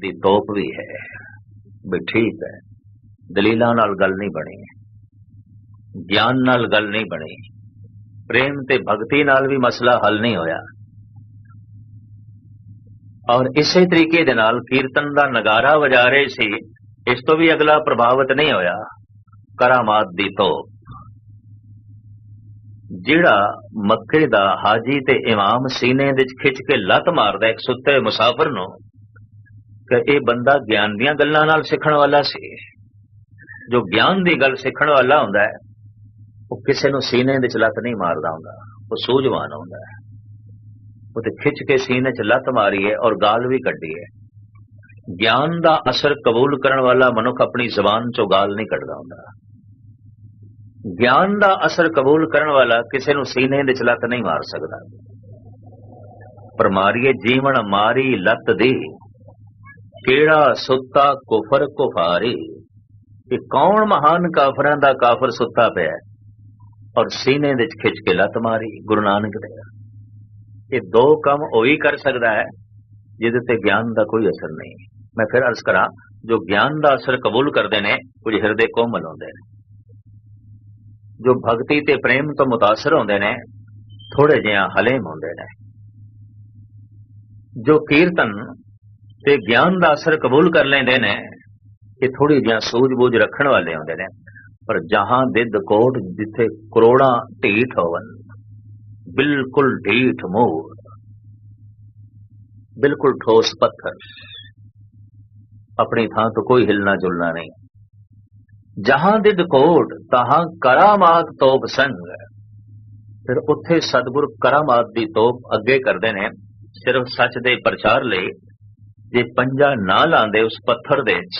ਦੀ ਤੋਪ ਵੀ ਹੈ। ਵੀ ਠੀਕ ਹੈ। ਦਲੀਲਾਂ ਨਾਲ ਗੱਲ ਨਹੀਂ ਬਣੀ। ਗਿਆਨ ਨਾਲ ਗੱਲ ਨਹੀਂ ਬਣੀ। ਪ੍ਰੇਮ ਤੇ ਭਗਤੀ ਨਾਲ ਵੀ ਮਸਲਾ ਹੱਲ ਨਹੀਂ ਹੋਇਆ। ਔਰ ਇਸੇ ਤਰੀਕੇ ਦੇ ਨਾਲ ਕੀਰਤਨ ਦਾ ਨਗਾਰਾ ਵਜਾ ਰਹੇ ਸੀ, ਇਸ ਤੋਂ ਵੀ ਅਗਲਾ ਪ੍ਰਭਾਵਿਤ ਨਹੀਂ ਹੋਇਆ। ਕਰਾਮਾਤ ਦੀ ਤੋਪ। ਜਿਹੜਾ ਮੱਕੇ ਦਾ ਹਾਜੀ ਤੇ ਇਮਾਮ ਸੀਨੇ ਵਿੱਚ ਖਿੱਚ ਕੇ ਲੱਤ ਮਾਰਦਾ ਇੱਕ ਸੁੱਤੇ ਮੁਸਾਫਰ ਨੂੰ ਕਿ ਇਹ ਬੰਦਾ ਗਿਆਨ ਦੀਆਂ ਗੱਲਾਂ ਨਾਲ ਸਿੱਖਣ ਵਾਲਾ ਸੀ। ਜੋ ਗਿਆਨ ਦੀ ਗੱਲ ਸਿੱਖਣ ਵਾਲਾ ਹੁੰਦਾ ਹੈ, ਉਹ ਕਿਸੇ ਨੂੰ ਸੀਨੇ ਵਿੱਚ ਲੱਤ ਨਹੀਂ ਮਾਰਦਾ ਹੁੰਦਾ, ਉਹ ਸੂਝਵਾਨ ਹੁੰਦਾ ਹੈ। ਉਹ ਤੇ ਖਿੱਚ ਕੇ ਸੀਨੇ 'ਚ ਲੱਤ ਮਾਰੀ ਹੈ ਔਰ ਗਾਲ ਵੀ ਕੱਢੀ ਹੈ ਗਿਆਨ ਦਾ ਅਸਰ ਕਬੂਲ ਕਰਨ ਵਾਲਾ ਮਨੁੱਖ ਆਪਣੀ ਜ਼ਬਾਨ 'ਚੋਂ ਗਾਲ ਨਹੀਂ ਕੱਢਦਾ ਹੁੰਦਾ। ਗਿਆਨ ਦਾ ਅਸਰ ਕਬੂਲ ਕਰਨ ਵਾਲਾ ਕਿਸੇ ਨੂੰ ਸੀਨੇ ਦੇ ਲੱਤ ਨਹੀਂ ਮਾਰ ਸਕਦਾ। ਪਰ ਮਾਰੀਏ ਜੀਵਨ, ਮਾਰੀ ਲੱਤ ਦੀ ਕਿਹੜਾ ਸੁੱਤਾ ਕੁਫਰ ਕੁਫਾਰੀ? ਇਹ ਕੌਣ ਮਹਾਨ ਕਾਫਰਾਂ ਦਾ ਕਾਫਰ ਸੁੱਤਾ ਪਿਆ ਔਰ ਸੀਨੇ ਵਿੱਚ ਖਿੱਚ ਕੇ ਲੱਤ ਮਾਰੀ, ਗੁਰੂ ਨਾਨਕ ਦੇ ਇਹ ਦੋ ਕੰਮ ਉਹੀ ਕਰ ਸਕਦਾ ਹੈ, ਜਿਹਦੇ ਤੇ ਗਿਆਨ ਦਾ ਕੋਈ ਅਸਰ ਨਹੀਂ। ਮੈਂ ਫਿਰ ਅਰਜ਼ ਕਰਾਂ, ਜੋ ਗਿਆਨ ਦਾ ਅਸਰ ਕਬੂਲ ਕਰਦੇ ਨੇ, ਕੁਝ ਹਿਰਦੇ ਕੋਮਲ ਹੁੰਦੇ ਨੇ। ਜੋ ਭਗਤੀ ਤੇ ਪ੍ਰੇਮ ਤੋਂ ਮੁਤਾਸਰ ਹੁੰਦੇ ਨੇ ਥੋੜੇ ਜਿਹਾ ਹਲੇਮ ਹੁੰਦੇ ਨੇ। ਜੋ ਕੀਰਤਨ ਤੇ ਗਿਆਨ ਦਾ ਅਸਰ ਕਬੂਲ ਕਰ ਲੈਂਦੇ ਨੇ ਇਹ ਥੋੜੀ ਜਿਹਾ ਸੂਝ-ਬੂਝ ਰੱਖਣ ਵਾਲੇ ਹੁੰਦੇ ਨੇ। ਪਰ ਜਹਾਂ ਦਿਦ ਕੋਟ ਜਿੱਥੇ ਕਰੋੜਾਂ ਢੀਠ ਹੋਵਨ, ਬਿਲਕੁਲ ਢੀਠ ਮੂਰ, ਬਿਲਕੁਲ ਠੋਸ ਪੱਥਰ, ਆਪਣੀ ਥਾਂ ਤੋਂ ਕੋਈ ਹਿਲਣਾ ਜੁਲਣਾ ਨਹੀਂ। ਜਹਾਂ ਦਿਦ ਕੋਟ, ਤਹਾਂ ਕਰਾਮਾਤ ਤੋਪ ਸੰਗ। ਫਿਰ ਉੱਥੇ ਸਤਿਗੁਰ ਕਰਾਮਾਤ ਦੀ ਤੋਪ ਅੱਗੇ ਕਰਦੇ ਨੇ, ਸਿਰਫ ਸੱਚ ਦੇ ਪ੍ਰਚਾਰ ਲਈ ਜੇ ਪੰਜਾ ਨਾ ਲਾਂਦੇ ਉਸ ਪੱਥਰ ਦੇ ਵਿੱਚ,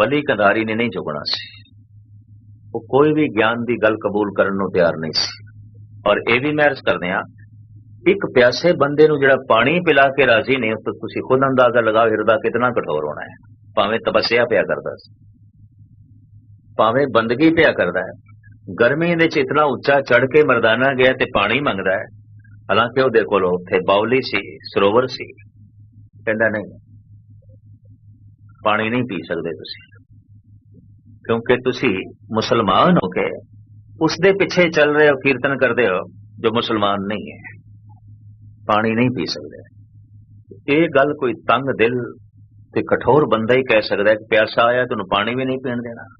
ਵਲੀ ਕੰਧਾਰੀ ਨੇ ਨਹੀਂ ਝੁਕਣਾ ਸੀ। ਉਹ ਕੋਈ ਵੀ ਗਿਆਨ ਦੀ ਗੱਲ ਕਬੂਲ ਕਰਨ ਨੂੰ ਤਿਆਰ ਨਹੀਂ ਸੀ। ਔਰ ਇਹ ਵੀ ਮਹਿਰਸ ਕਰਦੇ ਆ ਇੱਕ ਪਿਆਸੇ ਬੰਦੇ ਨੂੰ ਜਿਹੜਾ ਪਾਣੀ ਪਿਲਾ ਕੇ ਰਾਜ਼ੀ ਨਹੀਂ, ਉਸ ਤੋਂ ਤੁਸੀਂ ਖੁਦ ਅੰਦਾਜ਼ਾ ਲਗਾਓ ਹਿਰਦਾ ਕਿੰਨਾ ਕਠੋਰ ਹੋਣਾ ਹੈ। ਭਾਵੇਂ ਤਪੱਸਿਆ ਪਿਆ ਕਰਦਾ ਸੀ। ਭਾਵੇਂ ਬੰਦਗੀ ਪਿਆ ਕਰਦਾ ਹੈ। ਗਰਮੀ ਦੇ ਚ ਇਤਨਾ ਉੱਚਾ ਚੜ ਕੇ ਮਰਦਾਨਾ ਗਿਆ ਤੇ ਪਾਣੀ ਮੰਗਦਾ ਹੈ। ਹਾਲਾਂਕਿ ਉਹਦੇ ਕੋਲ ਉੱਥੇ ਬਾਉਲੀ ਸੀ, ਸਰੋਵਰ ਸੀ। ਕਹਿੰਦਾ ਨਹੀਂ। ਪਾਣੀ ਨਹੀਂ ਪੀ ਸਕਦੇ ਤੁਸੀਂ। ਕਿਉਂਕਿ ਤੁਸੀਂ ਮੁਸਲਮਾਨ ਹੋ ਕੇ ਉਸ ਦੇ ਪਿੱਛੇ ਚੱਲ ਰਹੇ ਹੋ, ਕੀਰਤਨ ਕਰਦੇ ਹੋ, ਜੋ ਮੁਸਲਮਾਨ ਨਹੀਂ ਹੈ। ਪਾਣੀ ਨਹੀਂ ਪੀ ਸਕਦੇ। ਇਹ ਗੱਲ ਕੋਈ ਤੰਗ ਦਿਲ ਤੇ ਕਠੋਰ ਬੰਦਾ ਹੀ ਕਹਿ ਸਕਦਾ ਕਿ ਪਿਆਸਾ ਆਇਆ, ਤੈਨੂੰ ਪਾਣੀ ਵੀ ਨਹੀਂ ਪੀਣ ਦੇਣਾ।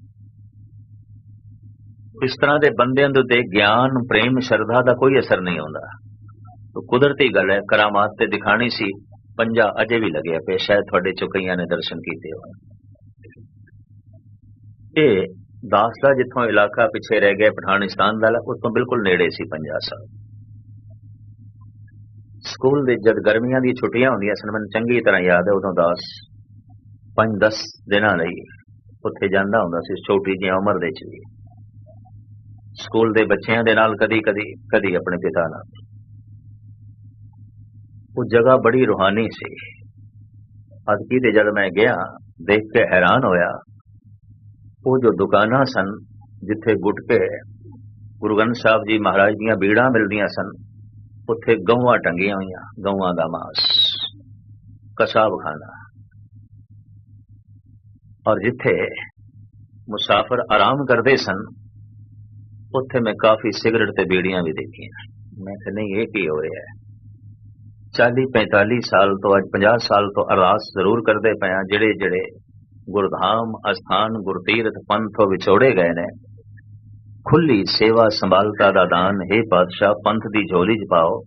ਇਸ ਤਰ੍ਹਾਂ ਦੇ ਬੰਦਿਆਂ ਦੇ ਉੱਤੇ ਗਿਆਨ, ਪ੍ਰੇਮ, ਸ਼ਰਧਾ ਦਾ ਕੋਈ ਅਸਰ ਨਹੀਂ ਆਉਂਦਾ। ਕੁਦਰਤੀ ਗੱਲ ਹੈ, ਕਰਾਮਾਤ ਤੇ ਦਿਖਾਣੀ ਸੀ। ਪੰਜਾ ਅਜੇ ਵੀ ਲੱਗਿਆ ਪਿਆ, ਸ਼ਾਇਦ ਤੁਹਾਡੇ ਚੋਂ ਕਈਆਂ ਨੇ ਦਰਸ਼ਨ ਕੀਤੇ ਹੋਣ। ਇਹ ਦਾਸ ਦਾ ਜਿੱਥੋਂ ਇਲਾਕਾ ਪਿੱਛੇ ਰਹਿ ਗਿਆ, ਪਠਾਨਿਸਤਾਨ ਦਾ ਉਸ ਤੋਂ ਬਿਲਕੁਲ ਨੇੜੇ ਸੀ ਪੰਜਾ ਸਾਹਿਬ ਸਕੂਲ ਦੇ ਜਦ ਗਰਮੀਆਂ ਦੀ ਛੁੱਟੀਆਂ ਹੁੰਦੀਆਂ ਸਨ, ਮੈਨੂੰ ਚੰਗੀ ਤਰ੍ਹਾਂ ਯਾਦ ਹੈ, ਉਦੋਂ ਦਾਸ 5-10 ਦਿਨਾਂ ਲਈ ਉੱਥੇ ਜਾਂਦਾ ਹੁੰਦਾ ਸੀ, ਛੋਟੀ ਜਿਹੀ ਉਮਰ ਦੇ ਚ ਵੀ। ਸਕੂਲ ਦੇ ਬੱਚਿਆਂ ਦੇ ਨਾਲ ਕਦੀ ਕਦੀ ਕਦੀ ਆਪਣੇ ਪਿਤਾ ਨਾਲ। ਉਹ ਜਗ੍ਹਾ ਬੜੀ ਰੂਹਾਨੀ ਸੀ ਅਦਕੀ ਤੇ ਜਦ ਮੈਂ ਗਿਆ ਦੇਖ ਕੇ ਹੈਰਾਨ ਹੋਇਆ ਉਹ ਜੋ ਦੁਕਾਨਾਂ ਸਨ ਜਿੱਥੇ ਗੁਟਕੇ ਗੁਰੂ ਗ੍ਰੰਥ ਸਾਹਿਬ ਜੀ ਮਹਾਰਾਜ ਦੀਆਂ ਬੀੜਾਂ ਮਿਲਦੀਆਂ ਸਨ ਉੱਥੇ ਗਊਆਂ ਟੰਗੀਆਂ ਹੋਈਆਂ ਗਊਆਂ ਦਾ ਮਾਸ ਕਸਾਬ ਖਾਨਾ ਔਰ ਜਿੱਥੇ ਮੁਸਾਫਰ ਆਰਾਮ ਕਰਦੇ ਸਨ ਉੱਥੇ ਮੈਂ ਕਾਫੀ ਸਿਗਰਟ ਤੇ ਬੀੜੀਆਂ ਵੀ ਦੇਖੀਆਂ ਮੈਂ ਕਿਹਾ ਨਹੀਂ ਇਹ ਕੀ ਹੋ ਰਿਹਾ ਹੈ 40 45 ਸਾਲ ਤੋਂ ਅੱਜ 50 ਸਾਲ ਤੋਂ ਅਰਦਾਸ ਜ਼ਰੂਰ ਕਰਦੇ ਪਏ ਆ ਜਿਹੜੇ ਜਿਹੜੇ ਗੁਰਧਾਮ ਅਸਥਾਨ ਗੁਰਤੀਰਥ ਪੰਥੋਂ ਵਿਛੋੜੇ ਗਏ ਨੇ ਖੁੱਲੀ ਸੇਵਾ ਸੰਭਾਲਤਾ ਦਾ ਦਾਨ ਹੈ ਪਾਤਸ਼ਾਹ ਪੰਥ ਦੀ ਝੋਲੀ ਚ ਪਾਓ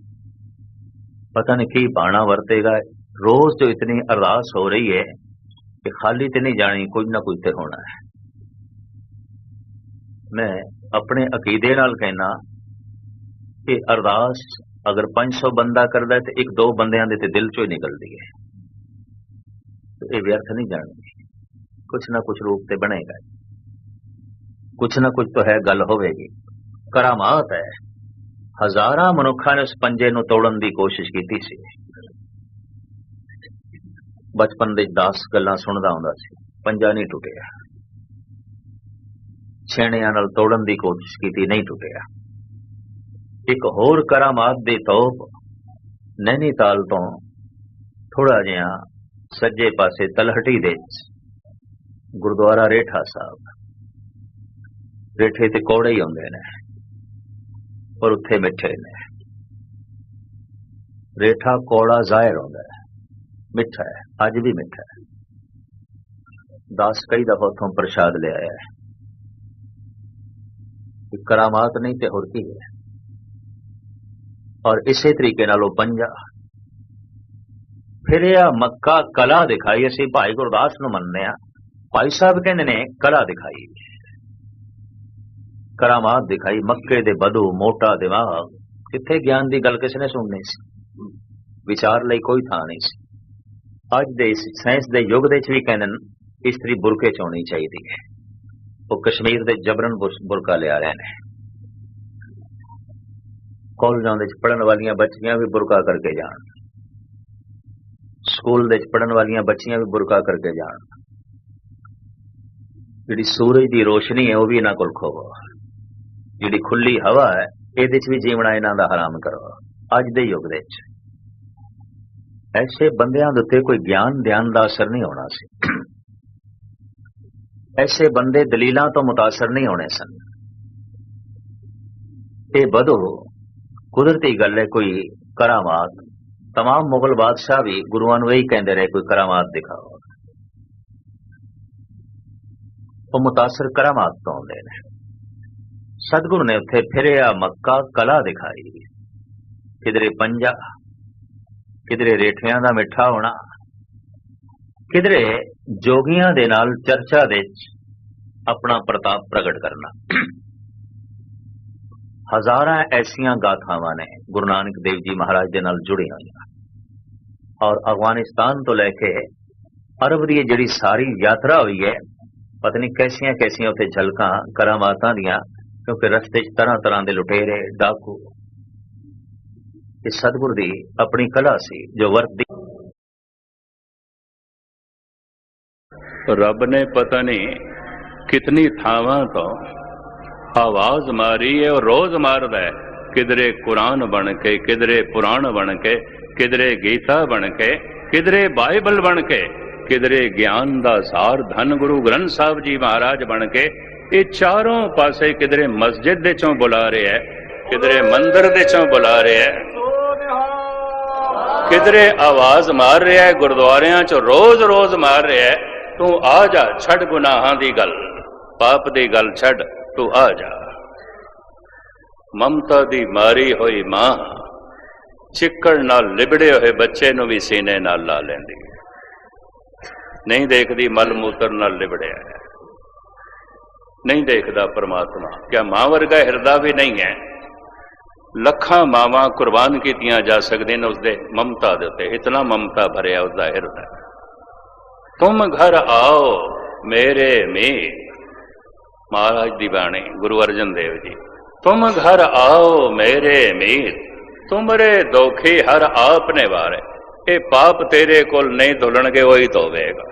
ਪਤਾ ਨਹੀਂ ਕੀ ਬਾਣਾ ਵਰਤੇਗਾ ਰੋਜ਼ ਜੋ ਇਤਨੀ ਅਰਦਾਸ ਹੋ ਰਹੀ ਹੈ ਕਿ ਖਾਲੀ ਤੇ ਨਹੀਂ ਜਾਣੀ ਕੁਝ ਨਾ ਕੁਝ ਤੇ ਹੋਣਾ ਹੈ ਮੈਂ ਆਪਣੇ ਅਕੀਦੇ ਨਾਲ ਕਹਿਣਾ ਕਿ ਅਰਦਾਸ ਅਗਰ 500 ਬੰਦਾ ਕਰਦਾ ਤੇ ਇੱਕ ਦੋ ਬੰਦਿਆਂ ਦੇ ਤੇ ਦਿਲ ਚੋਂ ਹੀ ਨਿਕਲਦੀ ਹੈ। ਇਹ ਵਿਅਰਥ ਨਹੀਂ ਜਾਣੀ ਕੁਛ ਨਾ ਕੁਛ ਰੂਪ ਤੇ ਬਣੇਗਾ। ਕੁਛ ਨਾ ਕੁਛ ਤਾਂ ਹੈ, ਗੱਲ ਹੋਵੇਗੀ। ਕਰਾਮਾਤ ਹੈ। ਹਜ਼ਾਰਾਂ ਮਨੁੱਖਾਂ ਨੇ ਉਸ ਪੰਜੇ ਨੂੰ ਤੋੜਨ ਦੀ ਕੋਸ਼ਿਸ਼ ਕੀਤੀ ਸੀ। ਬਚਪਨ ਦੇ 10 ਗੱਲਾਂ ਸੁਣਦਾ ਹੁੰਦਾ ਸੀ। ਪੰਜਾ ਨਹੀਂ ਟੁੱਟਿਆ। ਛੇਣਿਆਂ ਨਾਲ ਤੋੜਨ ਦੀ ਕੋਸ਼ਿਸ਼ ਕੀਤੀ, ਨਹੀਂ ਟੁੱਟਿਆ। ਇੱਕ ਹੋਰ ਕਰਾਮਾਤ ਦੇ ਤੋਪ ਨੈਨੀਤਾਲ ਤੋਂ ਥੋੜਾ ਜਿਹਾ ਸੱਜੇ ਪਾਸੇ ਤਲਹਟੀ ਦੇ ਗੁਰਦੁਆਰਾ ਰੇਠਾ ਸਾਹਿਬ। ਰੇਠੇ ਤੇ ਕੋੜੇ ਹੀ ਹੁੰਦੇ ਨੇ ਪਰ ਉੱਥੇ ਮਿੱਠੇ ਨੇ। ਰੇਠਾ ਕੋੜਾ ਜ਼ਾਹਿਰ ਹੁੰਦਾ ਹੈ, ਮਿੱਠਾ ਹੈ, ਅੱਜ ਵੀ ਮਿੱਠਾ ਹੈ। ਦਾਸ ਕਈ ਦਫਾ ਉਥੋਂ ਪ੍ਰਸ਼ਾਦ ਲੈ ਆਇਆ ਹੈ। ਇਹ ਕਰਾਮਾਤ ਨਹੀਂ ਤੇ ਹੋਰ ਕੀ ਹੈ? ਔਰ ਇਸੇ ਤਰੀਕੇ ਨਾਲ ਉਹ ਪੰਜਾ ਫਿਰ ਇਹ ਮੱਕਾ ਕਲਾ ਦਿਖਾਈ, ਅਸੀਂ ਭਾਈ ਗੁਰਦਾਸ ਨੂੰ ਮੰਨਦੇ ਆ ਭਾਈ ਸਾਹਿਬ ਕਹਿੰਦੇ ਨੇ, ਕਲਾ ਦਿਖਾਈ। ਕਰਾਮਾਤ ਦਿਖਾਈ, ਮੱਕੇ ਦੇ ਬਦੂ ਮੋਟਾ ਦਿਮਾਗ। ਕਿੱਥੇ ਗਿਆਨ ਦੀ ਗੱਲ ਕਿਸ ਨੇ ਸੁਣਨੀ ਸੀ? ਵਿਚਾਰ ਲਈ ਕੋਈ ਥਾਂ ਨਹੀਂ ਸੀ। ਅੱਜ ਦੇ ਇਸ ਸਾਇੰਸ ਦੇ ਯੁੱਗ ਦੇ ਵਿੱਚ ਵੀ ਕਹਿੰਦੇ ਨੇ, ਇਸਤਰੀ ਬੁਰਕੇ ਚ ਹੋਣੀ ਚਾਹੀਦੀ ਹੈ। ਉਹ ਕਸ਼ਮੀਰ ਦੇ ਜਬਰਨ ਬੁਰਕਾ ਲਿਆ ਰਹੇ ਨੇ। ਕਾਲਜਾਂ ਦੇ ਵਿੱਚ ਪੜਨ ਵਾਲੀਆਂ ਬੱਚੀਆਂ ਵੀ ਬੁਰਕਾ ਕਰਕੇ ਜਾਣ। ਸਕੂਲ ਦੇ ਵਿੱਚ ਪੜਨ ਵਾਲੀਆਂ ਬੱਚੀਆਂ ਵੀ ਬੁਰਕਾ ਕਰਕੇ ਜਾਣ। ਜਿਹੜੀ ਸੂਰਜ ਦੀ ਰੋਸ਼ਨੀ ਹੈ, ਉਹ ਵੀ ਇਹਨਾਂ ਕੋਲ ਖੋਵੋ। ਜਿਹੜੀ ਖੁੱਲੀ ਹਵਾ ਹੈ, ਇਹਦੇ 'ਚ ਵੀ ਜੀਵਣਾ ਇਹਨਾਂ ਦਾ ਹਰਾਮ ਕਰੋ। ਅੱਜ ਦੇ ਯੁੱਗ ਦੇ ਵਿੱਚ। ਐਸੇ ਬੰਦਿਆਂ ਦੇ ਉੱਤੇ ਕੋਈ ਗਿਆਨ ਧਿਆਨ ਦਾ ਅਸਰ ਨਹੀਂ ਹੋਣਾ ਸੀ। ਐਸੇ ਬੰਦੇ ਦਲੀਲਾਂ ਤੋਂ ਮੁਤਾਸਰ ਨਹੀਂ ਹੋਣੇ ਸਨ। ਇਹ ਬਦੋ ਕੁਦਰਤੀ ਗੱਲ ਹੈ ਕੋਈ ਕਰਾਮਾਤ तमाम ਮੁਗਲ ਬਾਦਸ਼ਾਹ ਵੀ ਗੁਰੂਆਂ ਨੂੰ ਇਹੀ ਕਹਿੰਦੇ ਰਹੇ ਕੋਈ ਕਰਾਮਾਤ ਦਿਖਾਓ ਉਹ ਮੁਤਾਸਰ ਕਰਾਮਾਤ ਤੋਂ ਹੁੰਦੇ ਨੇ ਸਤਗੁਰ ਨੇ ਉੱਥੇ ਫਿਰਿਆ ਮੱਕਾ ਕਲਾ ਦਿਖਾਈ ਕਿਧਰੇ ਪੰਜਾ ਕਿਧਰੇ ਰੇਠਿਆਂ ਦਾ ਮਿੱਠਾ ਹੋਣਾ ਕਿਧਰੇ ਜੋਗੀਆਂ ਦੇ ਨਾਲ ਚਰਚਾ ਦੇ ਵਿੱਚ ਆਪਣਾ ਪ੍ਰਤਾਪ ਪ੍ਰਗਟ ਕਰਨਾ ਹਜ਼ਾਰਾਂ ਐਸੀਆਂ ਗਾਥਾਵਾਂ ਨੇ ਗੁਰੂ ਨਾਨਕ ਦੇਵ ਜੀ ਮਹਾਰਾਜ ਦੇ ਨਾਲ ਜੁੜੀਆਂ ਹੋਈਆਂ ਔਰ ਅਫਗਾਨਿਸਤਾਨ ਤੋਂ ਲੈ ਕੇ ਅਰਬ ਦੀ ਜਿਹੜੀ ਸਾਰੀ ਯਾਤਰਾ ਹੋਈ ਹੈ ਪਤਾ ਨਹੀਂ ਕੈਸੀਆਂ ਕੈਸੀਆਂ ਉੱਥੇ ਝਲਕਾਂ ਕਰਾਮਾਤਾਂ ਦੀਆਂ ਕਿਉਂਕਿ ਰਸਤੇ 'ਚ ਤਰ੍ਹਾਂ ਤਰ੍ਹਾਂ ਦੇ ਲੁਟੇਰੇ ਡਾਕੂ ਇਹ ਸਤਿਗੁਰ ਦੀ ਆਪਣੀ ਕਲਾ ਸੀ ਜੋ ਵਰਤਦੀ ਰੱਬ ਨੇ ਪਤਾ ਨਹੀਂ ਕਿਤਨੀ ਥਾਵਾਂ ਤੋਂ ਆਵਾਜ਼ ਮਾਰੀ ਹੈ ਉਹ ਰੋਜ਼ ਮਾਰਦਾ ਹੈ ਕਿਧਰੇ ਕੁਰਾਨ ਬਣ ਕੇ, ਕਿਧਰੇ ਪੁਰਾਣ ਬਣ ਕੇ, ਕਿਧਰੇ ਗੀਤਾ ਬਣ ਕੇ, ਕਿਧਰੇ ਬਾਈਬਲ ਬਣ ਕੇ, ਕਿਧਰੇ ਗਿਆਨ ਦਾ ਸਾਰ ਧੰਨ ਗੁਰੂ ਗ੍ਰੰਥ ਸਾਹਿਬ ਜੀ ਮਹਾਰਾਜ ਬਣ ਕੇ, ਇਹ ਚਾਰੋਂ ਪਾਸੇ ਕਿਧਰੇ ਮਸਜਿਦ ਦੇ ਚੋਂ ਬੁਲਾ ਰਿਹਾ ਹੈ ਕਿਧਰੇ ਮੰਦਰ ਦੇ ਚੋਂ ਬੁਲਾ ਰਿਹਾ ਹੈ ਕਿਧਰੇ ਆਵਾਜ਼ ਮਾਰ ਰਿਹਾ ਹੈ ਗੁਰਦੁਆਰਿਆਂ 'ਚ ਰੋਜ਼-ਰੋਜ਼ ਮਾਰ ਰਿਹਾ ਹੈ ਤੂੰ ਆ ਜਾ, ਛੱਡ ਗੁਨਾਹਾਂ ਦੀ ਗੱਲ, ਪਾਪ ਦੀ ਗੱਲ ਛੱਡ। ਤੂੰ ਆ ਜਾ। ਮਮਤਾ ਦੀ ਮਾਰੀ ਹੋਈ ਮਾਂ ਚਿੱਕੜ ਨਾਲ ਲਿਬੜੇ ਹੋਏ ਬੱਚੇ ਨੂੰ ਵੀ ਸੀਨੇ ਨਾਲ ਲਾ ਲੈਂਦੀ ਨਹੀਂ ਦੇਖਦੀ ਮਲ ਮੂਤਰ ਨਾਲ ਲਿਬੜਿਆ ਨਹੀਂ ਦੇਖਦਾ ਪਰਮਾਤਮਾ। ਕਿਆ ਮਾਂ ਵਰਗਾ ਹਿਰਦਾ ਵੀ ਨਹੀਂ ਹੈ। ਲੱਖਾਂ ਮਾਵਾਂ ਕੁਰਬਾਨ ਕੀਤੀਆਂ ਜਾ ਸਕਦੀਆਂ ਨੇ ਉਸਦੇ ਮਮਤਾ ਦੇ ਉੱਤੇ। ਇਤਨਾ ਮਮਤਾ ਭਰਿਆ ਉਸਦਾ ਹਿਰਦਾ। ਤੁਮ ਘਰ ਆਓ ਮੇਰੇ ਮੀਤ। ਮਹਾਰਾਜ ਦੀ ਬਾਣੀ, ਗੁਰੂ ਅਰਜਨ ਦੇਵ ਜੀ। ਤੁਮ ਘਰ ਆਓ ਮੇਰੇ ਮੀਤ, ਤੁਮਰੇ ਦੋਖੀ ਹਰ ਆਪਨੇ ਵਾਰੇ ਇਹ ਪਾਪ ਤੇਰੇ ਕੋਲ ਨਹੀਂ ਧੁਲਣਗੇ, ਉਹੀ ਧੋਵੇਗਾ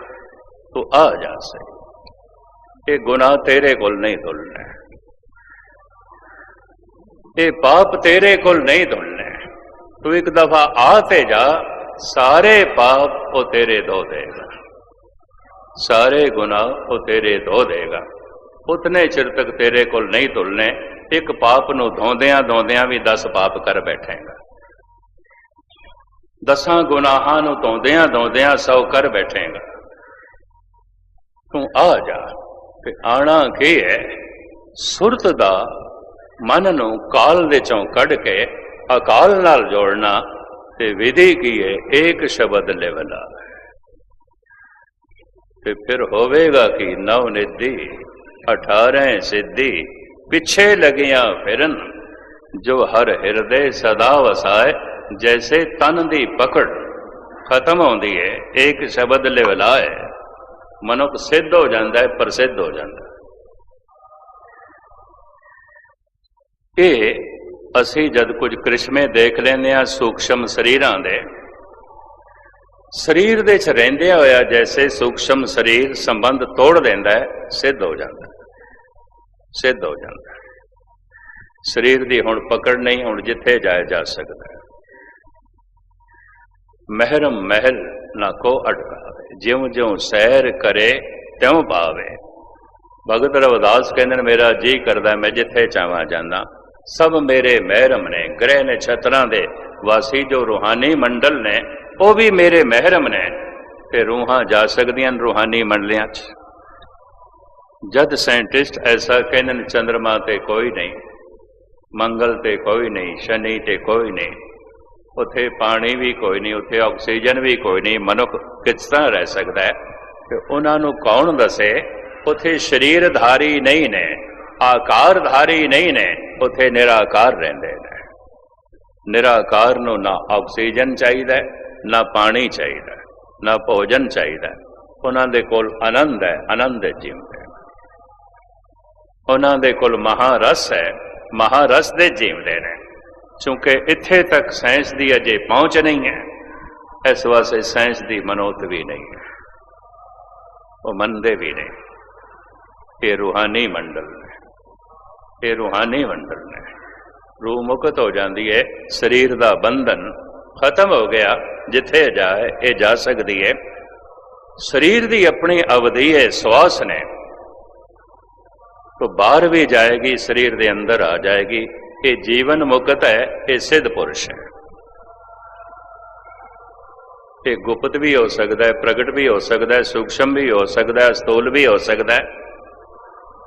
ਤੂੰ ਆ ਜਾ ਸਹੀ। ਇਹ ਗੁਨਾਹ ਤੇਰੇ ਕੋਲ ਨਹੀਂ ਧੁਲਣਾ। ਇਹ ਪਾਪ ਤੇਰੇ ਕੋਲ ਨਹੀਂ ਧੁਲਣੇ। ਤੂੰ ਇੱਕ ਦਫਾ ਆ ਤੇ ਜਾ, ਸਾਰੇ ਪਾਪ ਉਹ ਤੇਰੇ ਧੋ ਦੇਗਾ। ਸਾਰੇ ਗੁਨਾਹ ਉਹ ਤੇਰੇ ਧੋ ਦੇਗਾ। ਉਤਨੇ ਚਿਰ ਤੱਕ ਤੇਰੇ ਕੋਲ ਨਹੀਂ ਧੁਲਨੇ ਇੱਕ ਪਾਪ ਨੂੰ ਧੋਂਦਿਆਂ ਧੋਂਦਿਆਂ ਵੀ 10 ਪਾਪ ਕਰ ਬੈਠੇਗਾ। ਦਸਾਂ ਗੁਨਾਹਾਂ ਨੂੰ ਧੋਂਦਿਆਂ ਧੋਂਦਿਆਂ ਸੌ ਕਰ ਬੈਠੇਗਾ। ਤੂੰ ਆ ਜਾ ਤੇ ਆਣਾ ਕੀ ਹੈ? ਸੁਰਤ ਦਾ ਮਨ ਨੂੰ ਕਾਲ ਦੇ ਚੋਂ ਕੱਢ ਕੇ ਅਕਾਲ ਨਾਲ ਜੋੜਨਾ ਤੇ ਵਿਧੀ ਕੀ ਹੈ? ਇੱਕ ਸ਼ਬਦ ਲੈਵਲਾ ਤੇ ਫਿਰ ਹੋਵੇਗਾ ਕਿ? ਨਵ ਨਿਧੀ। 18 ਸਿੱਧੀ, ਪਿੱਛੇ ਲਗੀਆਂ ਫਿਰਨ, ਜੋ ਹਰ ਹਿਰਦੇ ਸਦਾ ਵਸਾਏ, ਜੈਸੇ ਤਨ ਦੀ ਪਕੜ, ਖਤਮ ਹੁੰਦੀ ਹੈ ਇੱਕ ਸ਼ਬਦ ਲਿਵਲਾਏ ਮਨੁੱਖ ਸਿੱਧ ਹੋ ਜਾਂਦਾ ਹੈ ਪ੍ਰਸਿੱਧ ਹੋ ਜਾਂਦਾ ਇਹ ਅਸੀਂ ਜਦ ਕੁਝ ਕ੍ਰਿਸ਼ਮੇ ਦੇਖ ਲੈਂਦੇ ਆ ਸੂਖਸ਼ਮ ਸਰੀਰਾਂ ਦੇ ਸਰੀਰ ਦੇ ਚ ਰਹਿੰਦਿਆਂ ਹੋਇਆ ਜੈਸੇ ਸੂਖਸ਼ਮ ਸਰੀਰ ਸੰਬੰਧ ਤੋੜ ਦਿੰਦਾ ਹੈ, ਸਿੱਧ ਹੋ ਜਾਂਦਾ ਸਿੱਧ ਹੋ ਜਾਂਦਾ ਸਰੀਰ ਦੀ ਹੁਣ ਪਕੜ ਨਹੀਂ, ਹੁਣ ਜਿੱਥੇ ਜਾਇਆ ਜਾ ਸਕਦਾ ਮਹਿਰਮ ਮਹਿਲ ਨਾ ਕੋ ਅਟਕਾਵੇ ਜਿਉਂ ਜਿਉਂ ਸੈਰ ਕਰੇ, ਤਿਉਂ ਪਾਵੇ ਭਗਤ ਰਵਿਦਾਸ ਕਹਿੰਦੇ ਨੇ, ਮੇਰਾ ਜੀ ਕਰਦਾ ਮੈਂ ਜਿੱਥੇ ਚਾਹਾਂ ਜਾਂਦਾ। ਸਭ ਮੇਰੇ ਮਹਿਰਮ ਨੇ, ਗ੍ਰਹਿ ਨੇ ਛਤਰਾਂ ਦੇ ਵਾਸੀ ਜੋ ਰੂਹਾਨੀ ਮੰਡਲ ਨੇ ਉਹ ਵੀ ਮੇਰੇ ਮਹਿਰਮ ਨੇ ਤੇ ਰੂਹਾਂ ਜਾ ਸਕਦੀਆਂ ਰੂਹਾਨੀ ਮੰਡਲਿਆਂ 'ਚ। ਜਦ ਸਾਇੰਟਿਸਟ ਐਸਾ ਕਹਿੰਦੇ ਨੇ ਚੰ드ਰਮਾ ਤੇ ਕੋਈ ਨਹੀਂ ਮੰਗਲ ਤੇ ਕੋਈ ਨਹੀਂ ਸ਼ਨੀ ਤੇ ਕੋਈ ਨਹੀਂ ਉੱਥੇ ਪਾਣੀ ਵੀ ਕੋਈ ਨਹੀਂ ਉੱਥੇ ਆਕਸੀਜਨ ਵੀ ਕੋਈ ਨਹੀਂ ਮਨੁੱਖ ਕਿਸ ਤਰ੍ਹਾਂ ਰਹਿ ਸਕਦਾ ਹੈ? ਤੇ ਉਹਨਾਂ ਨੂੰ ਕੌਣ ਦੱਸੇ? ਉੱਥੇ ਸਰੀਰਧਾਰੀ ਨਹੀਂ ਨੇ ਆਕਾਰਧਾਰੀ ਨਹੀਂ ਨੇ ਉੱਥੇ ਨਿਰਾਕਾਰ ਰਹਿੰਦੇ ਨੇ। ਨਿਰਾਕਾਰ ਨੂੰ ਨਾ ਆਕਸੀਜਨ ਚਾਹੀਦਾ ਹੈ, ਨਾ ਪਾਣੀ ਚਾਹੀਦਾ, ਨਾ ਭੋਜਨ ਚਾਹੀਦਾ। ਉਹਨਾਂ ਦੇ ਕੋਲ ਆਨੰਦ ਹੈ, ਆਨੰਦ ਜੀਵਦੇ ਨੇ। ਉਹਨਾਂ ਦੇ ਕੋਲ ਮਹਾਰਸ ਹੈ, ਮਹਾਰਸ ਦੇ ਜੀਵਦੇ ਨੇ। ਕਿਉਂਕਿ ਇੱਥੇ ਤੱਕ ਸਾਇੰਸ ਦੀ ਅਜੇ ਪਹੁੰਚ ਨਹੀਂ ਹੈ, ਇਸ ਵਾਸਤੇ ਸਾਇੰਸ ਦੀ ਮਨੋਤ ਵੀ ਨਹੀਂ ਹੈ। ਉਹ ਮੰਨਦੇ ਵੀ ਨਹੀਂ ਇਹ ਰੂਹਾਨੀ ਮੰਡਲ ਨੇ। ਇਹ ਰੂਹਾਨੀ ਮੰਡਲ ਨੇ। ਰੂਹ ਮੁਕਤ ਹੋ ਜਾਂਦੀ ਹੈ, ਸਰੀਰ ਦਾ ਬੰਧਨ ਖਤਮ ਹੋ ਗਿਆ, ਜਿੱਥੇ ਜਾਏ, ਇਹ ਜਾ ਸਕਦੀ ਹੈ। ਸਰੀਰ ਦੀ ਆਪਣੀ ਅਵਧੀ ਹੈ, ਸਵਾਸ ਨੇ। ਤੋ ਬਾਹਰ ਵੀ ਜਾਏਗੀ, ਸਰੀਰ ਦੇ ਅੰਦਰ ਆ ਜਾਏਗੀ। ਇਹ ਜੀਵਨ ਮੁਕਤ ਹੈ, ਇਹ ਸਿੱਧ ਪੁਰਸ਼ ਹੈ। ਇਹ ਗੁਪਤ ਵੀ ਹੋ ਸਕਦਾ ਹੈ, ਪ੍ਰਗਟ ਵੀ ਹੋ ਸਕਦਾ ਹੈ, ਸੂਖਸ਼ਮ ਵੀ ਹੋ ਸਕਦਾ ਹੈ, ਸਤੂਲ ਵੀ ਹੋ ਸਕਦਾ ਹੈ।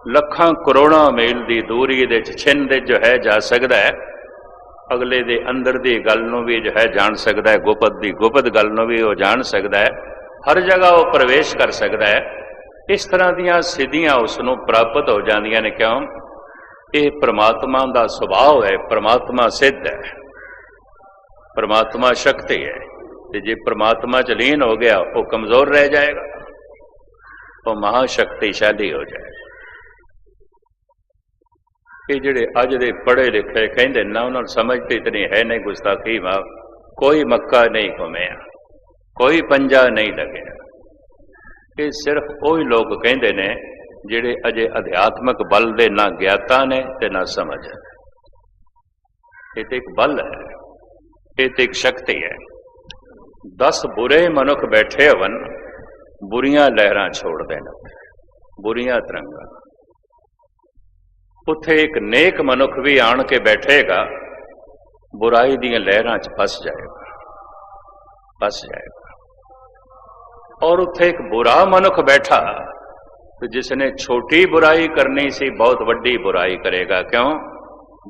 ਲੱਖਾਂ ਕਰੋੜਾਂ ਮੀਲ ਦੀ ਦੂਰੀ ਦੇ ਛਿੰਨ ਦੇ ਜੋ ਹੈ, ਜਾ ਸਕਦਾ ਹੈ। ਅਗਲੇ ਦੇ ਅੰਦਰ ਦੀ ਗੱਲ ਨੂੰ ਵੀ ਜੋ ਹੈ ਜਾਣ ਸਕਦਾ ਹੈ, ਗੁਪਤ ਦੀ ਗੁਪਤ ਗੱਲ ਨੂੰ ਵੀ ਉਹ ਜਾਣ ਸਕਦਾ ਹੈ। ਹਰ ਜਗ੍ਹਾ ਉਹ ਪ੍ਰਵੇਸ਼ ਕਰ ਸਕਦਾ ਹੈ। ਇਸ ਤਰ੍ਹਾਂ ਦੀਆਂ ਸਿੱਧੀਆਂ ਉਸ ਨੂੰ ਪ੍ਰਾਪਤ ਹੋ ਜਾਂਦੀਆਂ ਨੇ ਕਿਉਂ? ਇਹ ਪ੍ਰਮਾਤਮਾ ਦਾ ਸੁਭਾਅ ਹੈ, ਪ੍ਰਮਾਤਮਾ ਸਿੱਧ ਹੈ। ਪ੍ਰਮਾਤਮਾ ਸ਼ਕਤੀ ਹੈ। ਤੇ ਜੇ ਪ੍ਰਮਾਤਮਾ ਚ ਲੀਨ ਹੋ ਗਿਆ, ਉਹ ਕਮਜ਼ੋਰ ਰਹਿ ਜਾਏਗਾ। ਉਹ ਮਹਾ ਸ਼ਕਤੀਸ਼ਾਲੀ ਹੋ ਜਾਏਗਾ। ਇਹ ਜਿਹੜੇ ਅੱਜ ਦੇ ਪੜ੍ਹੇ ਲਿਖੇ ਕਹਿੰਦੇ ਨਾ, ਉਹਨਾਂ ਨੂੰ ਸਮਝ ਤੇ ਇਤਨੀ ਹੈ ਨਹੀਂ ਗੁਸਤਾਖੀ ਵਾ। ਕੋਈ ਮੱਕਾ ਨਹੀਂ ਘੁੰਮਿਆ, ਕੋਈ ਪੰਜਾ ਨਹੀਂ ਲੱਗਿਆ। ਇਹ ਸਿਰਫ ਉਹੀ ਲੋਕ ਕਹਿੰਦੇ ਨੇ ਜਿਹੜੇ ਅਜੇ ਅਧਿਆਤਮਕ ਬਲ ਦੇ ਨਾ ਗਿਆਤਾ ਨੇ ਤੇ ਨਾ ਸਮਝ ਹੈ ਇਹ ਤੇ ਇੱਕ ਬਲ ਹੈ, ਇਹ ਤੇ ਇੱਕ ਸ਼ਕਤੀ ਹੈ। 10 ਬੁਰੇ ਮਨੁੱਖ ਬੈਠੇ ਹੋਵਨ ਬੁਰੀਆਂ ਲਹਿਰਾਂ ਛੋੜ ਦੇਣ ਬੁਰੀਆਂ ਤਰੰਗਾਂ। ਉੱਥੇ ਇੱਕ ਨੇਕ ਮਨੁੱਖ ਵੀ ਆਣ ਕੇ ਬੈਠੇਗਾ, ਬੁਰਾਈ ਦੀਆਂ ਲਹਿਰਾਂ 'ਚ ਫਸ ਜਾਏਗਾ ਫਸ ਜਾਏਗਾ। ਔਰ ਉੱਥੇ ਇੱਕ ਬੁਰਾ ਮਨੁੱਖ ਬੈਠਾ, ਤੇ ਜਿਸ ਨੇ ਛੋਟੀ ਬੁਰਾਈ ਕਰਨੀ ਸੀ, ਬਹੁਤ ਵੱਡੀ ਬੁਰਾਈ ਕਰੇਗਾ। ਕਿਉਂ?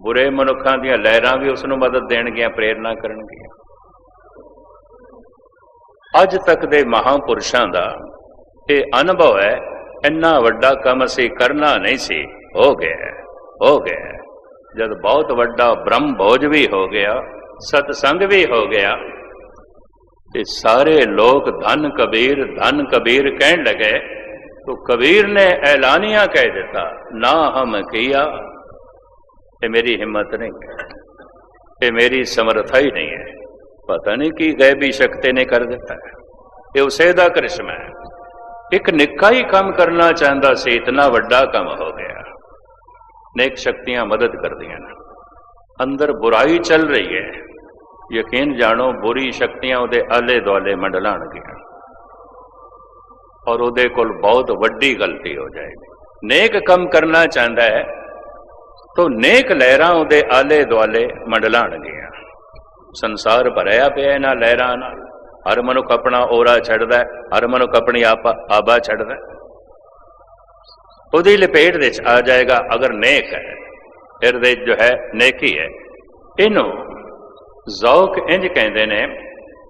ਬੁਰੇ ਮਨੁੱਖਾਂ ਦੀਆਂ ਲਹਿਰਾਂ ਵੀ ਉਸ ਨੂੰ ਮਦਦ ਦੇਣਗੀਆਂ, ਪ੍ਰੇਰਣਾ ਕਰਨਗੀਆਂ। ਅੱਜ ਤੱਕ ਦੇ ਮਹਾਪੁਰਸ਼ਾਂ ਦਾ ਇਹ ਅਨੁਭਵ ਹੈ, ਇੰਨਾ ਵੱਡਾ ਕੰਮ ਅਸੀਂ ਕਰਨਾ ਨਹੀਂ ਸੀ, ਹੋ ਗਿਆ। ਹੋ ਗਿਆ। ਜਦ ਬਹੁਤ ਵੱਡਾ ਬ੍ਰਹਮ ਭੋਜ ਵੀ ਹੋ ਗਿਆ ਸਤ ਸੰਗ ਵੀ ਹੋ ਗਿਆ, ਤੇ ਸਾਰੇ ਲੋਕ ਧਨ ਕਬੀਰ ਧਨ ਕਬੀਰ ਕਹਿਣ ਲਗੇ, ਤੋ ਕਬੀਰ ਨੇ ਐਲਾਨੀਆਂ ਕਹਿ ਦਿੱਤਾ, ਨਾ ਹਮ ਕੀਆ। ਤੇ ਮੇਰੀ ਹਿੰਮਤ ਨਹੀਂ ਤੇ ਮੇਰੀ ਸਮਰਥਾ ਹੀ ਨਹੀਂ ਹੈ। ਪਤਾ ਨਹੀਂ ਕੀ ਗੈਬੀ ਸ਼ਕਤੀ ਨੇ ਕਰ ਦਿੱਤਾ ਇਹ ਉਸੇ ਦਾ ਕ੍ਰਿਸ਼ਮਾ ਹੈ। ਇੱਕ ਨਿੱਕਾ ਹੀ ਕੰਮ ਕਰਨਾ ਚਾਹੁੰਦਾ ਸੀ, ਇਤਨਾ ਵੱਡਾ ਕੰਮ ਹੋ ਗਿਆ। ਨੇਕ ਸ਼ਕਤੀਆਂ ਮਦਦ ਕਰਦੀਆਂ ਨੇ। ਅੰਦਰ ਬੁਰਾਈ ਚੱਲ ਰਹੀ ਹੈ। ਯਕੀਨ ਜਾਣੋ, ਬੁਰੀ ਸ਼ਕਤੀਆਂ ਉਹਦੇ ਆਲੇ ਦੁਆਲੇ ਮੰਡਲਾਣਗੀਆਂ। ਔਰ ਉਹਦੇ ਕੋਲ ਬਹੁਤ ਵੱਡੀ ਗਲਤੀ ਹੋ ਜਾਏਗੀ। ਨੇਕ ਕੰਮ ਕਰਨਾ ਚਾਹੁੰਦਾ ਹੈ, ਤਾਂ ਨੇਕ ਲਹਿਰਾਂ ਉਹਦੇ ਆਲੇ ਦੁਆਲੇ ਮੰਡਲਾਣਗੀਆਂ। ਸੰਸਾਰ ਭਰਿਆ ਪਿਆ ਇਹਨਾਂ ਲਹਿਰਾਂ ਨਾਲ। ਹਰ ਮਨੁੱਖ ਆਪਣਾ ਔਰਾ ਛੱਡਦਾ ਹਰ ਮਨੁੱਖ ਆਪਣੀ ਆਪਾ ਆਬਾ ਛੱਡਦਾ ਉਹਦੀ ਲਪੇਟ ਵਿੱਚ ਆ ਜਾਏਗਾ, ਅਗਰ ਨੇਕ ਹੈ। ਹਿਰਦੇ ਜੋ ਹੈ, ਨੇਕੀ ਹੈ। ਇਹਨੂੰ ਜ਼ੌਕ ਇੰਜ ਕਹਿੰਦੇ ਨੇ,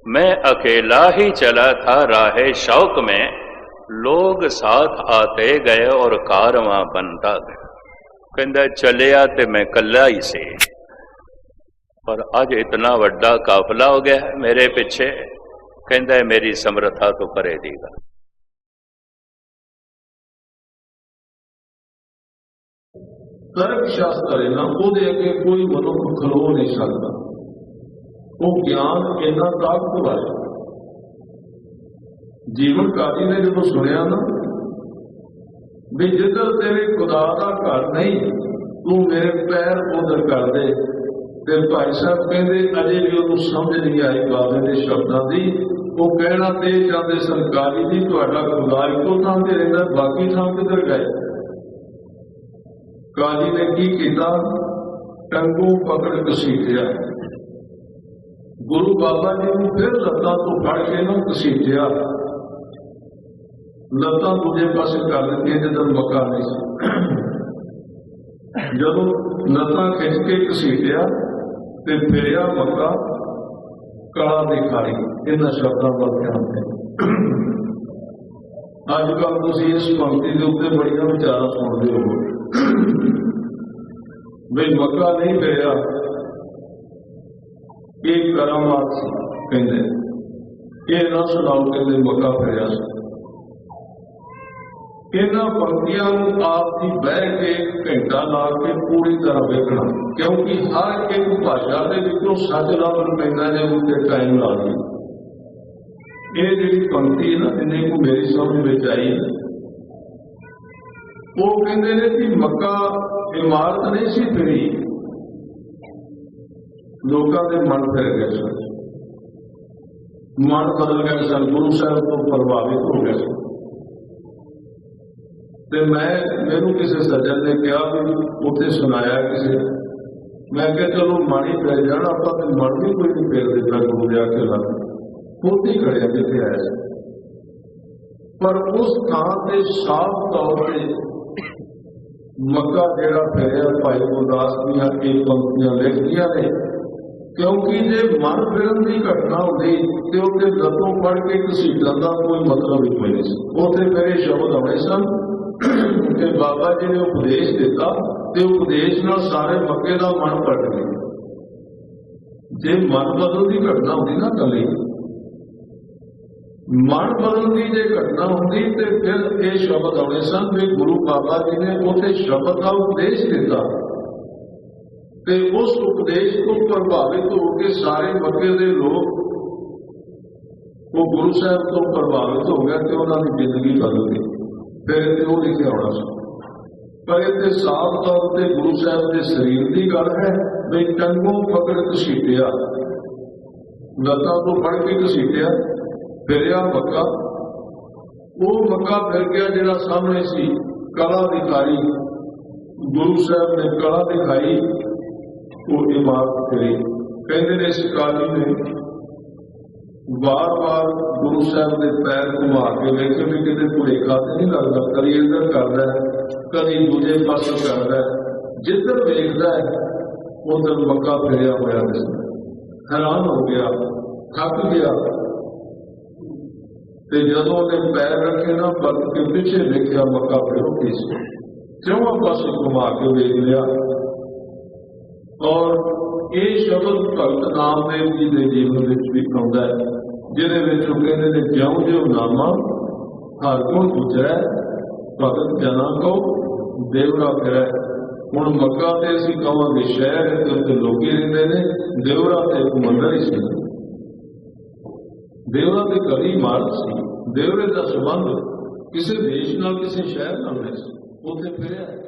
ਮੈਂ ਅਕੇਲਾ ਹੀ ਚਲਾ ਥਾ ਰਾਹੇ ਸ਼ੌਕ ਮੈਂ, ਲੋਗ ਸਾਥ ਆਤੇ ਗਏ ਔਰ ਕਾਰਵਾ ਬੰਦਾ ਗਿਆ। ਕਹਿੰਦਾ, ਚਲਿਆ ਤੇ ਮੈਂ ਕੱਲਾ ਹੀ ਸੀ। ਪਰ ਅੱਜ ਇਤਨਾ ਵੱਡਾ ਕਾਫਲਾ ਹੋ ਗਿਆ ਮੇਰੇ ਪਿੱਛੇ। ਕਹਿੰਦਾ, ਮੇਰੀ ਸਮਰਥਾ ਤੋਂ ਪਰੇ ਦੀ ਤਰਕ ਸ਼ਾਸਤਰ ਹੈ ਨਾ, ਉਹਦੇ ਅੱਗੇ ਕੋਈ ਮਨੁੱਖ ਖਲੋ ਨਹੀਂ ਸਕਦਾ। ਉਹ ਗਿਆਨ ਇੰਨਾ ਤਾਕਤਵਰ ਹੈ। ਜੀਵਨ ਕਾਦੀ ਨੇ ਜਦੋਂ ਸੁਣਿਆ ਨਾ ਵੀ ਜਿੱਧਰ ਤੇਰੇ ਖੁਦਾ ਦਾ ਘਰ ਨਹੀਂ, ਤੂੰ ਮੇਰੇ ਪੈਰ ਉਧਰ ਕਰ ਦੇ। ਤੇ ਭਾਈ ਸਾਹਿਬ ਕਹਿੰਦੇ, ਅਜੇ ਵੀ ਉਹਨੂੰ ਸਮਝ ਨਹੀਂ ਆਈ ਬਾਬੇ ਦੇ ਸ਼ਬਦਾਂ ਦੀ। ਉਹ ਕਹਿਣਾ ਤੇ ਜਾਂਦੇ, ਸਰਕਾਰੀ ਦੀ ਤੁਹਾਡਾ ਖੁਦਾ ਇੱਕੋ ਥਾਂ ਤੇ ਰਹਿੰਦਾ, ਬਾਕੀ ਥਾਂ ਕਿੱਧਰ ਗਏ? ਕਾਜੀ ਨੇ ਕੀ ਕੀਤਾ ਟੰਗੂ ਪਕੜ ਘਸੀਟਿਆ ਗੁਰੂ ਬਾਬਾ ਜੀ ਨੂੰ ਫਿਰ ਲੱਤਾਂ ਤੋਂ ਫੜ ਕੇ ਨਾ ਘਸੀਟਿਆ ਲੱਤਾਂ ਦੂਜੇ ਪਾਸੇ ਕਰ ਦਿੱਤੀਆਂ ਜਦੋਂ ਮੱਕਾ ਨਹੀਂ ਸੀ ਜਦੋਂ ਲੱਤਾਂ ਖਿੱਚ ਕੇ ਘਸੀਟਿਆ ਤੇ ਫਿਰਿਆ ਮੱਕਾ ਕਲਾ ਦਿਖਾਈ ਇਹਨਾਂ ਸ਼ਬਦਾਂ ਦਾ ਧਿਆਨ ਦੇ ਅੱਜ ਕੱਲ੍ਹ ਤੁਸੀਂ ਇਸ ਪੰਕਤੀ ਦੇ ਉੱਤੇ ਬੜੀਆਂ ਵਿਚਾਰਾਂ ਸੁਣਦੇ ਹੋ ਵੀ ਮੱਕਾ ਨਹੀਂ ਫਿਰਿਆ ਇਹ ਕਰਾਮਾਤ ਸੀ ਕਹਿੰਦੇ ਇਹ ਨਾ ਸੁਣਾਓ ਕਹਿੰਦੇ ਮੱਕਾ ਫਿਰਿਆ ਸੀ ਇਹਨਾਂ ਪੰਕਤੀਆਂ ਨੂੰ ਆਪ ਦੀ ਬਹਿ ਕੇ ਘੰਟਾ ਲਾ ਕੇ ਪੂਰੀ ਤਰ੍ਹਾਂ ਵੇਖਣਾ ਕਿਉਂਕਿ ਹਰ ਇੱਕ ਭਾਸ਼ਾ ਦੇ ਵਿੱਚੋਂ ਸੱਚ ਲੱਭਣ ਪੈਂਦਾ ਜੇ ਉੱਤੇ ਟਾਈਮ ਲਾ ਦੀ ਇਹ ਜਿਹੜੀ ਪੰਕਤੀ ਹੈ ਨਾ ਜਿੰਨੇ ਕੋ ਮੇਰੀ ਸਮਝ ਵਿੱਚ ਆਈ ਉਹ ਕਹਿੰਦੇ ਨੇ ਕਿ ਮੱਕਾ ਇਮਾਰਤ ਨਹੀਂ ਸੀ ਫਿਰੀ ਲੋਕਾਂ ਦੇ ਮਨ ਫਿਰ ਗਏ ਸਨ। ਮਨ ਬਦਲ ਗਏ ਸਨ, ਗੁਰੂ ਸਾਹਿਬ ਤੋਂ ਪ੍ਰਭਾਵਿਤ ਹੋ ਗਏ ਤੇ ਮੈਂ, ਮੈਨੂੰ ਕਿਸੇ ਸੱਜਣ ਨੇ ਕਿਹਾ ਵੀ ਉੱਥੇ ਸੁਣਾਇਆ ਕਿਸੇ ਮੈਂ ਕਿਹਾ, ਚਲੋ ਮਾਣੀ ਪੈ ਜਾਣ, ਆਪਾਂ ਤੇ ਮਨ ਵੀ ਕੋਈ ਨਹੀਂ ਫੇਰ ਦਿੱਤਾ ਗੁਰੂ ਜਾ ਕੇ ਲੱਗ ਪੋਤੀ ਖੜਿਆ ਜਿੱਥੇ ਆਇਆ ਸੀ? ਪਰ ਉਸ ਥਾਂ ਤੇ ਸਾਫ਼ ਤੌਰ ਤੇ ਮੱਕਾ ਜਿਹੜਾ ਫਿਰਿਆ ਭਾਈ ਗੁਰਦਾਸ ਦੀਆਂ ਇਹ ਪੰਕਤੀਆਂ ਲਿਖੀਆਂ ਨੇ। ਕਿਉਂਕਿ ਜੇ ਮਨ ਫਿਰਨ ਦੀ ਘਟਨਾ ਹੁੰਦੀ ਤੇ ਉਹਦੇ ਲੱਤੋਂ ਫੜ ਕੇ ਘਸੀਟਣ ਦਾ ਕੋਈ ਮਤਲਬ ਹੀ ਕੋਈ ਨਹੀਂ ਸੀ। ਉੱਥੇ ਮੇਰੇ ਸ਼ਬਦ ਆਉਣੇ ਸਨ ਕਿ ਬਾਬਾ ਜੀ ਨੇ ਉਪਦੇਸ਼ ਦਿੱਤਾ ਤੇ ਉਪਦੇਸ਼ ਨਾਲ ਸਾਰੇ ਮੱਕੇ ਦਾ ਮਨ ਪਲਟ ਗਿਆ। ਜੇ ਮਨ ਬਦਲ ਦੀ ਘਟਨਾ ਹੁੰਦੀ ਨਾ ਕੱਲੀ ਮਨ ਬਦਲ ਦੀ ਜੇ ਘਟਨਾ ਹੁੰਦੀ ਤੇ ਫਿਰ ਇਹ ਸ਼ਬਦ ਆਉਣੇ ਸਨ ਵੀ ਗੁਰੂ ਬਾਬਾ ਜੀ ਨੇ ਉੱਥੇ ਸ਼ਬਦ ਦਾ ਉਪਦੇਸ਼ ਦਿੱਤਾ। ਤੇ ਉਸ ਉਪਦੇਸ਼ ਤੋਂ ਪ੍ਰਭਾਵਿਤ ਹੋ ਕੇ ਸਾਰੇ ਮੱਕੇ ਦੇ ਲੋਕ ਉਹ ਗੁਰੂ ਸਾਹਿਬ ਤੋਂ ਪ੍ਰਭਾਵਿਤ ਹੋ ਗਏ ਤੇ ਉਹਨਾਂ ਦੀ ਜ਼ਿੰਦਗੀ ਬਦਲ ਗਈ। ਫਿਰ ਤੇ ਉਹ ਲਿਖਿਆ ਹੋਣਾ ਸੀ। ਪਰ ਇੱਥੇ ਸਾਫ਼ ਤੌਰ ਤੇ ਗੁਰੂ ਸਾਹਿਬ ਦੇ ਸਰੀਰ ਦੀ ਗੱਲ ਹੈ ਵੀ ਟੰਗੋਂ ਪਕੜ ਘਸੀਟਿਆ। ਲੱਤਾਂ ਤੋਂ ਫੜ ਕੇ ਘਸੀਟਿਆ। ਫਿਰਿਆ ਮੱਕਾ। ਉਹ ਮੱਕਾ ਫਿਰ ਗਿਆ ਜਿਹੜਾ ਸਾਹਮਣੇ ਸੀ ਕਲਾ ਦਿਖਾਈ। ਗੁਰੂ ਸਾਹਿਬ ਨੇ ਕਲਾ ਦਿਖਾਈ ਉਹ ਇਮਾਰਤ ਕਰੀ। ਕਹਿੰਦੇ ਨੇ ਇਸ ਕਾਲੀ ਨੇ ਵਾਰ-ਵਾਰ ਗੁਰੂ ਸਾਹਿਬ ਦੇ ਪੈਰ ਘੁਮਾ ਕੇ ਵੇਖੇ ਵੀ ਕਿਤੇ ਭੁਲੇਖਾ ਤੇ ਨਹੀਂ ਲੱਗਦਾ ਕਦੀ ਇੱਧਰ ਕਰਦਾ ਹੈ, ਕਦੀ ਦੂਜੇ ਪਾਸੇ ਕਰਦਾ ਹੈ। ਜਿੱਧਰ ਵੇਖਦਾ ਹੈ ਉਧਰ ਮੱਕਾ ਫਿਰਿਆ ਹੋਇਆ ਦਿਸਦਾ ਹੈਰਾਨ ਹੋ ਗਿਆ ਥੱਕ ਗਿਆ। ਤੇ ਜਦੋਂ ਉਹਨੇ ਪੈਰ ਰੱਖੇ ਨਾ ਪਲਟ ਕੇ ਪਿੱਛੇ ਵੇਖਿਆ ਮੱਕਾ ਫਿਰ ਉਹ ਸੀ। ਚੌਹਾਂ ਪਾਸੇ ਘੁਮਾ ਕੇ ਵੇਖ ਲਿਆ? ਔਰ ਇਹ ਸ਼ਬਦ ਭਗਤ ਨਾਮਦੇਵ ਜੀ ਦੇ ਜੀਵਨ ਵਿੱਚ ਵੀ ਆਉਂਦਾ ਹੈ, ਜਿਹਦੇ ਵਿੱਚ ਉਹ ਕਹਿੰਦੇ ਨੇ, ਜਿਉਂ ਜਿਉਂ ਨਾਮਾ ਹਰ ਗੁਣ ਉਚਰੈ ਭਗਤ ਜਨਾ ਕੋ ਦੇਵਰਾ ਫਿਰੈ। ਹੁਣ ਮੱਕਾ ਤੇ ਅਸੀਂ ਕਹਾਂਗੇ, ਸ਼ਹਿਰ ਤੇ ਉੱਥੇ ਲੋਕੀ ਰਹਿੰਦੇ ਨੇ, ਦੇਵਰਾ ਤੇ ਇੱਕ ਮੰਦਰ ਹੀ ਸੀ। ਦੇਵਰਾ ਦੇ ਕਵੀ ਮਾਰਗ ਸੀ। ਦੇਵਰੇ ਦਾ ਸੰਬੰਧ ਕਿਸੇ ਦੇਸ਼ ਨਾਲ ਕਿਸੇ ਸ਼ਹਿਰ ਨਾਲ ਨਹੀਂ ਸੀ। ਉੱਥੇ ਫਿਰਿਆ।